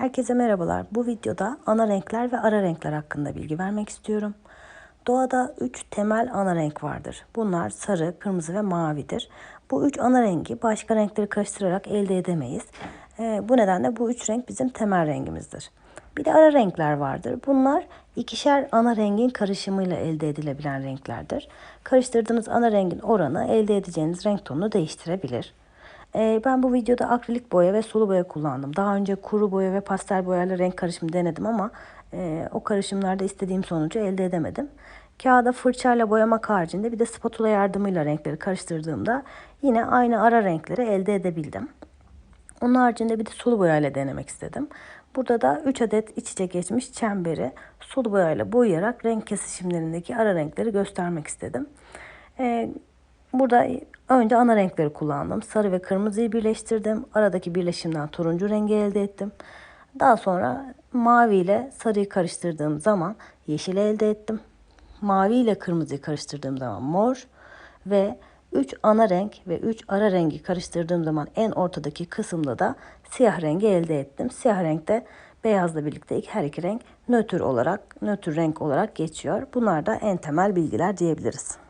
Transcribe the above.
Herkese merhabalar. Bu videoda ana renkler ve ara renkler hakkında bilgi vermek istiyorum. Doğada 3 temel ana renk vardır. Bunlar sarı, kırmızı ve mavidir. Bu üç ana rengi başka renkleri karıştırarak elde edemeyiz. Ee, bu nedenle bu üç renk bizim temel rengimizdir. Bir de ara renkler vardır. Bunlar ikişer ana rengin karışımıyla elde edilebilen renklerdir. Karıştırdığınız ana rengin oranı elde edeceğiniz renk tonunu değiştirebilir. Ee, ben bu videoda akrilik boya ve sulu boya kullandım. Daha önce kuru boya ve pastel boyayla renk karışımı denedim ama e, o karışımlarda istediğim sonucu elde edemedim. Kağıda fırçayla boyamak haricinde bir de spatula yardımıyla renkleri karıştırdığımda yine aynı ara renkleri elde edebildim. Onun haricinde bir de sulu boyayla denemek istedim. Burada da 3 adet iç içe geçmiş çemberi sulu boyayla boyayarak renk kesişimlerindeki ara renkleri göstermek istedim. Ee, burada önce ana renkleri kullandım. Sarı ve kırmızıyı birleştirdim. Aradaki birleşimden turuncu rengi elde ettim. Daha sonra mavi ile sarıyı karıştırdığım zaman yeşil elde ettim. Mavi ile kırmızıyı karıştırdığım zaman mor ve 3 ana renk ve 3 ara rengi karıştırdığım zaman en ortadaki kısımda da siyah rengi elde ettim. Siyah renkte beyazla birlikte her iki renk nötr olarak, nötr renk olarak geçiyor. Bunlar da en temel bilgiler diyebiliriz.